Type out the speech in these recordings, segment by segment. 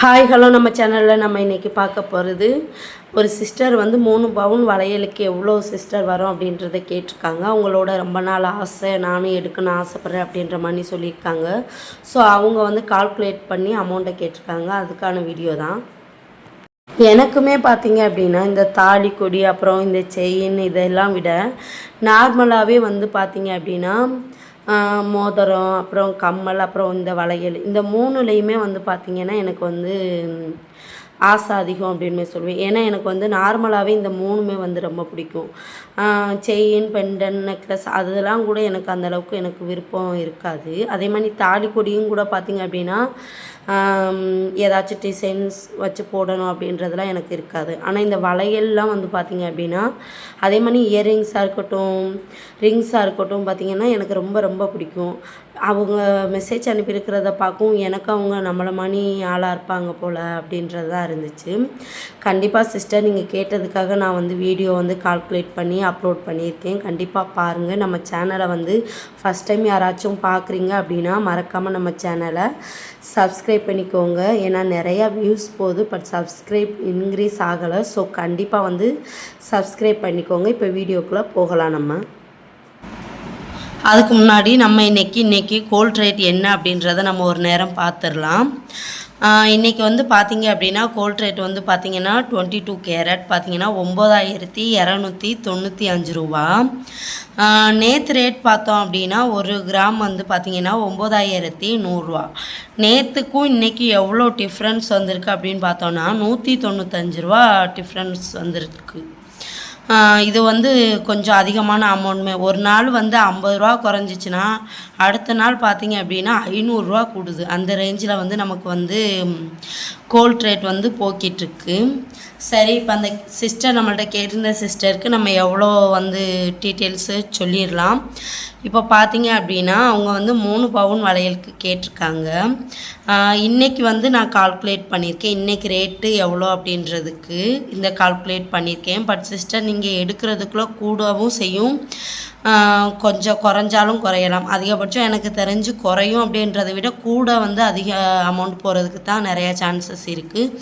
Hi hello நம்ம சேனலில் நம்ம இன்றைக்கி பார்க்க போகிறது ஒரு சிஸ்டர் வந்து மூணு பவுன் வளையலுக்கு எவ்வளோ சிஸ்டர் வரும் அப்படின்றத கேட்டிருக்காங்க. அவங்களோட ரொம்ப நாள் ஆசை நானும் எடுக்கணும்னு ஆசைப்பட்றேன் அப்படின்ற மாதிரி சொல்லியிருக்காங்க. ஸோ அவங்க வந்து கால்குலேட் பண்ணி அமௌண்ட்டை கேட்டிருக்காங்க. அதுக்கான வீடியோ தான். எனக்குமே பார்த்தீங்க அப்படின்னா இந்த தாலி கொடி அப்புறம் இந்த செயின் இதெல்லாம் விட நார்மலாகவே வந்து பார்த்தீங்க அப்படின்னா மோதிரம் அப்புறம் கம்மல் அப்புறம் இந்த வளையல். இந்த மூணுலேயுமே வந்து பார்த்திங்கன்னா எனக்கு வந்து ஆசை அதிகம் அப்படின்னு சொல்லுவேன். ஏன்னா எனக்கு வந்து நார்மலாகவே இந்த மூணுமே வந்து ரொம்ப பிடிக்கும். செயின் பெண்டன் நெக்லஸ் அதெல்லாம் கூட எனக்கு அந்த அளவுக்கு எனக்கு விருப்பம் இருக்காது. அதே மாதிரி தாலி கொடியும் கூட பார்த்திங்க அப்படின்னா ஏதாச்சும் டிசைன்ஸ் வச்சு போடணும் அப்படின்றதெல்லாம் எனக்கு இருக்காது. ஆனால் இந்த வளையல்லாம் வந்து பார்த்திங்க அப்படின்னா அதே மாதிரி இயரிங்ஸாக இருக்கட்டும் ரிங்ஸாக இருக்கட்டும் பார்த்திங்கன்னா எனக்கு ரொம்ப ரொம்ப பிடிக்கும். அவங்க மெசேஜ் அனுப்பியிருக்கிறத பார்க்கவும் எனக்கு அவங்க நம்மளை மணி ஆளாக இருப்பாங்க போல் அப்படின்றது தான் இருந்துச்சு. கண்டிப்பாக சிஸ்டர் நீங்கள் கேட்டதுக்காக நான் வந்து வீடியோ வந்து கால்குலேட் பண்ணி அப்லோட் பண்ணியிருக்கேன். கண்டிப்பாக பாருங்கள் நம்ம சேனலை வந்து ஃபஸ்ட் டைம் யாராச்சும் பார்க்குறீங்க அப்படின்னா மறக்காமல் நம்ம சேனலை சப்ஸ்கிரைப் பண்ணிக்கோங்க. ஏன்னா நிறையா வியூஸ் போகுது பட் சப்ஸ்கிரைப் இன்க்ரீஸ் ஆகலை. ஸோ கண்டிப்பாக வந்து சப்ஸ்கிரைப் பண்ணிக்கோங்க. இப்போ வீடியோக்குள்ளே போகலாம் நம்ம. அதுக்கு முன்னாடி நம்ம இன்றைக்கி இன்றைக்கி கோல்ட் ரேட் என்ன அப்படின்றத நம்ம ஒரு நேரம் பார்த்துடலாம். இன்றைக்கி வந்து பார்த்திங்க அப்படின்னா கோல்ட் ரேட் வந்து பார்த்தீங்கன்னா டுவெண்ட்டி டூ கேரட் பார்த்திங்கன்னா ஒம்பதாயிரத்தி இரநூத்தி தொண்ணூற்றி அஞ்சு ரூபா. நேற்று ரேட் பார்த்தோம் அப்படின்னா ஒரு கிராம் வந்து பார்த்திங்கன்னா ஒம்பதாயிரத்தி நூறுரூவா நேற்றுக்கும் இன்றைக்கி எவ்வளோ டிஃப்ரென்ஸ் வந்திருக்கு அப்படின்னு பார்த்தோன்னா நூற்றி தொண்ணூத்தஞ்சு ரூபா டிஃப்ரென்ஸ் வந்திருக்கு. இது வந்து கொஞ்சம் அதிகமான அமௌண்ட்மே ஒரு நாள் வந்து ஐம்பது ரூபா குறைஞ்சிச்சின்னா அடுத்த நாள் பார்த்தீங்க அப்படின்னா ஐநூறுரூவா கூடுது. அந்த ரேஞ்சில் வந்து நமக்கு வந்து கோல்ட் ரேட் வந்து போக்கிட்டுருக்கு சரி இப்போ அந்த சிஸ்டர் நம்மள்ட்ட கேட்டிருந்த சிஸ்டருக்கு நம்ம எவ்வளோ வந்து டீட்டெயில்ஸு சொல்லிடலாம். இப்போ பார்த்தீங்க அப்படின்னா அவங்க வந்து மூணு பவுன் வளையலுக்கு கேட்டிருக்காங்க. இன்றைக்கி வந்து நான் கால்குலேட் பண்ணியிருக்கேன் இன்றைக்கி ரேட்டு எவ்வளோ அப்படின்றதுக்கு. இந்த கால்குலேட் பண்ணியிருக்கேன். பட் சிஸ்டர் நீங்கள் எடுக்கிறதுக்குள்ளே கூடவும் செய்யும். கொஞ்சம் குறைஞ்சாலும் குறையலாம். அதிகபட்சம் எனக்கு தெரிஞ்சு குறையும் அப்படின்றத விட கூட வந்து அதிக அமௌண்ட் போகிறதுக்கு தான் நிறையா சான்சஸ் இருக்குது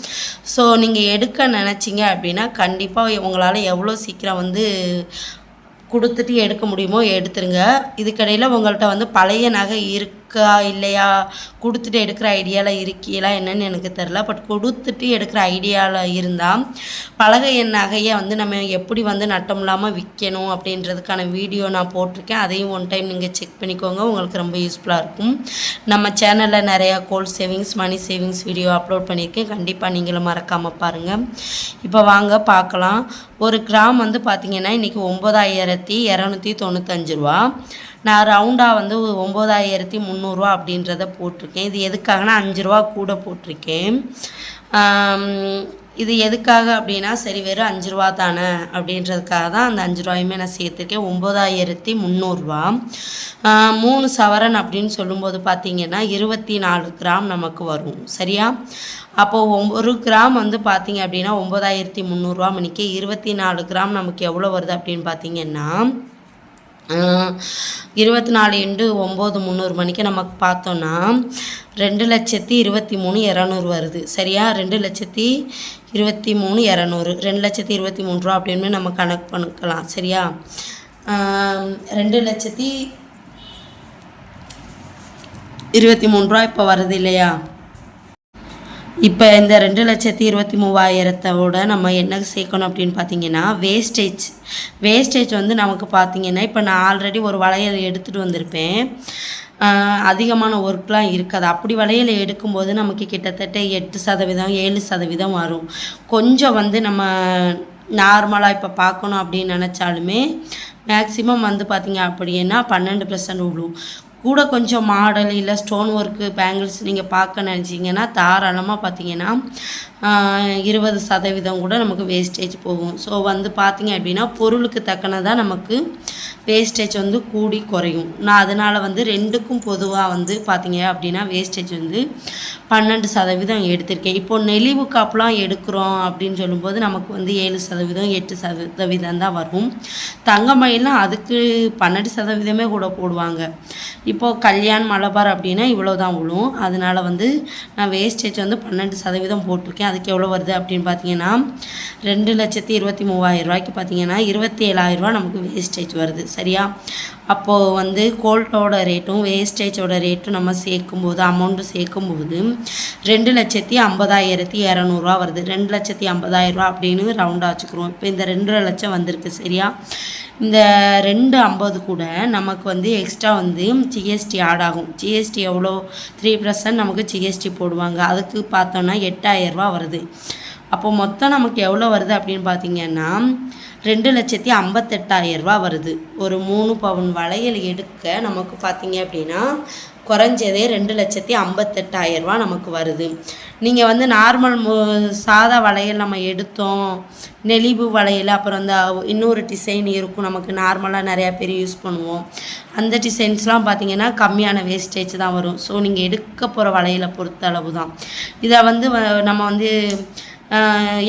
ஸோ நீங்கள் எடுக்க நினச்சிங்க அப்படின்னா கண்டிப்பாக உங்களால் எவ்வளோ சீக்கிரம் வந்து கொடுத்துட்டு எடுக்க முடியுமோ எடுத்துருங்க. இதுக்கடையில் உங்கள்கிட்ட வந்து பழைய நகை இருக்கு. இருக்கா இல்லையா? கொடுத்துட்டு எடுக்கிற ஐடியாவில் இருக்கீங்களா என்னன்னு எனக்கு தெரில பட் கொடுத்துட்டு எடுக்கிற ஐடியாவில் இருந்தால் பலகை என் நகையை வந்து நம்ம எப்படி வந்து நட்டம் இல்லாமல் விற்கணும் அப்படின்றதுக்கான வீடியோ நான் போட்டிருக்கேன். அதையும் ஒன் டைம் நீங்கள் செக் பண்ணிக்கோங்க. உங்களுக்கு ரொம்ப யூஸ்ஃபுல்லாக இருக்கும். நம்ம சேனலில் நிறையா gold savings money savings video upload பண்ணியிருக்கேன். கண்டிப்பாக நீங்களும் மறக்காமல் பாருங்கள் இப்போ வாங்க பார்க்கலாம். ஒரு கிராம் வந்து பார்த்திங்கன்னா இன்றைக்கி ஒம்பதாயிரத்தி இரநூத்தி தொண்ணூத்தஞ்சு ரூபா. நான் ரவுண்டாக வந்து ஒம்பதாயிரத்தி முந்நூறுரூவா அப்படின்றத போட்டிருக்கேன். இது எதுக்காகனா அஞ்சு ரூபா கூட போட்டிருக்கேன். இது எதுக்காக அப்படின்னா சரி வெறும் அஞ்சு ரூபா தானே அப்படின்றதுக்காக தான் அந்த அஞ்சு ரூபாயுமே நான் சேர்த்துருக்கேன். ஒம்பதாயிரத்தி முந்நூறுரூவா மூணு சவரன் அப்படின்னு சொல்லும்போது பார்த்தீங்கன்னா இருபத்தி நாலு கிராம் நமக்கு வரும். சரியா? அப்போது ஒரு கிராம் வந்து பார்த்தீங்க அப்படின்னா ஒம்பதாயிரத்தி முந்நூறுரூவா மணிக்கு இருபத்தி நாலு கிராம் நமக்கு எவ்வளோ வருது அப்படின்னு பார்த்தீங்கன்னா இருபத்தி நாலு இன்ட்டு ஒம்பது முந்நூறு மணிக்கு நமக்கு பார்த்தோன்னா ரெண்டு லட்சத்தி இருபத்தி மூணு இரநூறு வருது. சரியா? ரெண்டு லட்சத்தி இருபத்தி மூணு இரநூறு. ரெண்டு லட்சத்தி இருபத்தி மூணு ரூபா அப்படின்னு நம்ம கணக்கு பண்ணிக்கலாம். சரியா? ரெண்டு லட்சத்தி இருபத்தி மூணு ரூபா இப்போ வருது இல்லையா? இப்போ இந்த ரெண்டு லட்சத்தி இருபத்தி மூவாயிரத்தோட நம்ம என்ன சேர்க்கணும் அப்படின்னு பார்த்தீங்கன்னா வேஸ்டேஜ் வேஸ்டேஜ் வந்து நமக்கு பார்த்தீங்கன்னா இப்போ நான் ஆல்ரெடி ஒரு வளையல் எடுத்துகிட்டு வந்திருப்பேன். அதிகமான ஒர்க்லாம் இருக்காது. அப்படி வளையல் எடுக்கும்போது நமக்கு கிட்டத்தட்ட எட்டு சதவீதம் ஏழு சதவீதம் வரும். கொஞ்சம் வந்து நம்ம நார்மலாக இப்போ பார்க்கணும் அப்படின்னு நினச்சாலுமே மேக்ஸிமம் வந்து பார்த்தீங்க அப்படின்னா பன்னெண்டு பர்சன்ட் விழும் கூட கொஞ்சம் மாடல் இல்லை ஸ்டோன் ஒர்க்கு பேங்கிள்ஸ் நீங்கள் பார்க்க நினச்சிங்கன்னா தாராளமாக பார்த்தீங்கன்னா இருபது சதவீதம் கூட நமக்கு வேஸ்டேஜ் போகும். ஸோ வந்து பார்த்தீங்க அப்படின்னா பொருளுக்கு தக்கனதாக நமக்கு வேஸ்டேஜ் வந்து கூடி குறையும். நான் அதனால் வந்து ரெண்டுக்கும் பொதுவாக வந்து பார்த்தீங்க அப்படின்னா வேஸ்டேஜ் வந்து பன்னெண்டு சதவீதம் எடுத்திருக்கேன். இப்போ நெளிவு காப்புலாம் எடுக்கிறோம் அப்படின்னு சொல்லும்போது நமக்கு வந்து ஏழு சதவீதம் எட்டு சதவீதம் தான் வரும். தங்கமயிலாம் அதுக்கு பன்னெண்டு சதவீதமே கூட போடுவாங்க. இப்போது கல்யாண் மலபார் அப்படின்னா இவ்வளோ தான் விழும் அதனால் வந்து நான் வேஸ்டேஜ் வந்து பன்னெண்டு சதவீதம் போட்டிருக்கேன். அதுக்கு எவ்வளோ வருது அப்படின்னு பார்த்தீங்கன்னா ரெண்டு லட்சத்தி இருபத்தி மூவாயிரம் ரூபாய்க்கு பார்த்தீங்கன்னா இருபத்தி ஏழாயிரம் ரூபா நமக்கு வேஸ்டேஜ் வருது. சரியா? அப்போது வந்து கோல்டோட ரேட்டும் வேஸ்டேஜோட ரேட்டும் நம்ம சேர்க்கும்போது அமௌண்ட்டு சேர்க்கும்போது ரெண்டு லட்சத்தி ஐம்பதாயிரத்தி இரநூறுவா வருது. ரெண்டு லட்சத்தி ஐம்பதாயிரரூவா அப்படின்னு ரவுண்டாக வச்சுக்கிறோம். இப்போ இந்த ரெண்டரை லட்சம் வந்திருக்கு சரியா? இந்த ரெண்டு ஐம்பது கூட நமக்கு வந்து எக்ஸ்ட்ரா வந்து ஜிஎஸ்டி ஆட் ஆகும். ஜிஎஸ்டி எவ்வளோ? த்ரீ பர்சன்ட் நமக்கு ஜிஎஸ்டி போடுவாங்க. அதுக்கு பார்த்தோன்னா எட்டாயிரரூவா வருது. அப்போ மொத்தம் நமக்கு எவ்வளோ வருது அப்படின்னு பார்த்தீங்கன்னா ரெண்டு லட்சத்தி ஐம்பத்தெட்டாயிரரூபா வருது. ஒரு மூணு பவுன் வளையல் எடுக்க நமக்கு பார்த்தீங்க அப்படின்னா குறைஞ்சதே ரெண்டு லட்சத்தி ஐம்பத்தெட்டாயிரரூபா நமக்கு வருது. நீங்கள் வந்து நார்மல் சாதா வளையல் நம்ம எடுத்தோம். நெளிவு வளையல் அப்புறம் அந்த இன்னொரு டிசைன் இருக்கும் நமக்கு நார்மலாக நிறையா பேர் யூஸ் பண்ணுவோம். அந்த டிசைன்ஸ்லாம் பார்த்தீங்கன்னா கம்மியான வேஸ்டேஜ் தான் வரும். ஸோ நீங்கள் எடுக்க போகிற வளையலை பொறுத்த அளவு தான் இதை வந்து வ- நம்ம வந்து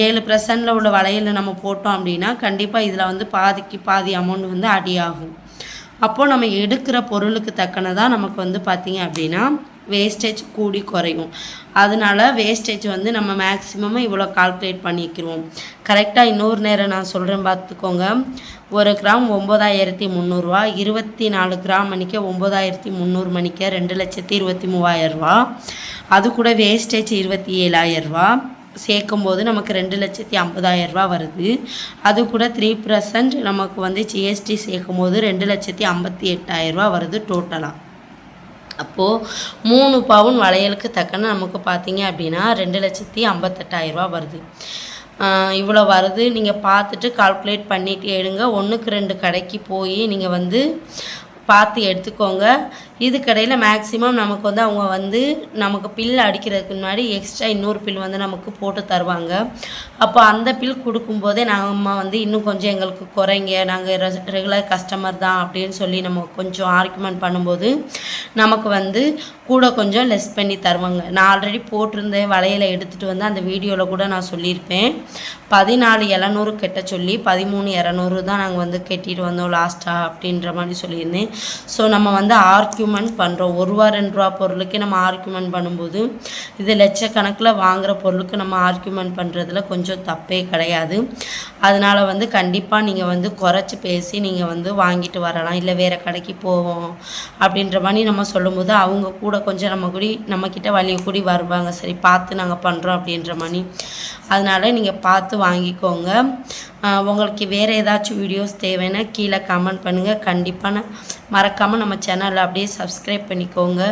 ஏழு பர்சன்டில் உள்ள வளையல் நம்ம போட்டோம் அப்படின்னா கண்டிப்பாக இதில் வந்து பாதிக்கு பாதி அமௌண்ட் வந்து அடி ஆகும். அப்போது நம்ம எடுக்கிற பொருளுக்கு தக்கனதாக நமக்கு வந்து பார்த்திங்க அப்படின்னா வேஸ்டேஜ் கூடி குறையும். அதனால வேஸ்டேஜ் வந்து நம்ம மேக்ஸிமம் இவ்வளோ கால்குலேட் பண்ணிக்கிறோம். கரெக்டாக இன்னொரு நேரம் நான் சொல்கிறேன் பார்த்துக்கோங்க ஒரு கிராம் ஒம்பதாயிரத்தி முந்நூறுரூவா இருபத்தி நாலு கிராம் மணிக்க ஒம்பதாயிரத்தி முந்நூறு மணிக்க ரெண்டு லட்சத்தி இருபத்தி மூவாயிரரூவா அது கூட வேஸ்டேஜ் இருபத்தி ஏழாயிரரூவா சேர்க்கும்போது நமக்கு ரெண்டு லட்சத்தி ஐம்பதாயிரரூபா வருது. அது கூட த்ரீ பர்சன்ட் நமக்கு வந்து ஜிஎஸ்டி சேர்க்கும் போது ரெண்டு லட்சத்தி ஐம்பத்தி எட்டாயிரரூபா வருது டோட்டலாக அப்போது மூணு பவுன் வளையலுக்கு தக்கன நமக்கு பார்த்தீங்க அப்படின்னா ரெண்டு லட்சத்தி ஐம்பத்தெட்டாயிரரூபா வருது. இவ்வளோ வருது. நீங்கள் பார்த்துட்டு கால்குலேட் பண்ணிட்டு எடுங்க. ஒன்றுக்கு ரெண்டு கடைக்கு போய் நீங்கள் வந்து பார்த்து எடுத்துக்கோங்க. இதுக்கடையில் மேக்ஸிமம் நமக்கு வந்து அவங்க வந்து நமக்கு பில் அடிக்கிறதுக்கு முன்னாடி எக்ஸ்ட்ரா இன்னொரு பில் வந்து நமக்கு போட்டு தருவாங்க. அப்போ அந்த பில் கொடுக்கும்போதே நம்ம வந்து இன்னும் கொஞ்சம் எங்களுக்கு குறைங்க. நாங்கள் ரெகுலர் கஸ்டமர் தான் அப்படின்னு சொல்லி நம்ம கொஞ்சம் ஆர்குமெண்ட் பண்ணும்போது நமக்கு வந்து கூட கொஞ்சம் லெஸ் பண்ணி தருவாங்க. நான் ஆல்ரெடி போட்டிருந்தேன் வளையலை எடுத்துகிட்டு வந்து அந்த வீடியோவில் கூட நான் சொல்லியிருப்பேன். பதினாலு இளநூறு கெட்ட சொல்லி பதிமூணு இரநூறு தான் நாங்கள் வந்து கட்டிட்டு வந்தோம் லாஸ்ட்டாக அப்படின்ற மாதிரி சொல்லியிருந்தேன். ஸோ நம்ம வந்து ஆர்கியூமெண்ட் பண்ணுறோம் ஒரு ரூபா ரெண்டு ரூபா பொருளுக்கே நம்ம ஆர்கியூமெண்ட் பண்ணும்போது இது லட்சக்கணக்கில் வாங்குகிற பொருளுக்கு நம்ம ஆர்கியூமெண்ட் பண்ணுறதுல கொஞ்சம் தப்பே கிடையாது. அதனால் வந்து கண்டிப்பாக நீங்கள் வந்து குறைச்சி பேசி நீங்கள் வந்து வாங்கிட்டு வரலாம். இல்லை வேறு கடைக்கு போவோம் அப்படின்ற மாதிரி நம்ம சொல்லும்போது அவங்க கூட கொஞ்சம் நம்ம கூடி நம்மக்கிட்ட வழியை கூடி வருவாங்க. சரி பார்த்து நாங்கள் பண்ணுறோம் அப்படின்ற மாதிரி அதனால் நீங்கள் பார்த்து வாங்கிக்கோங்க. உங்களுக்கு வேறு ஏதாச்சும் வீடியோஸ் தேவைன்னா கீழே கமெண்ட் பண்ணுங்கள் கண்டிப்பாக மறக்காமல் நம்ம சேனலை அப்படியே சப்ஸ்கிரைப் பண்ணிக்கோங்க.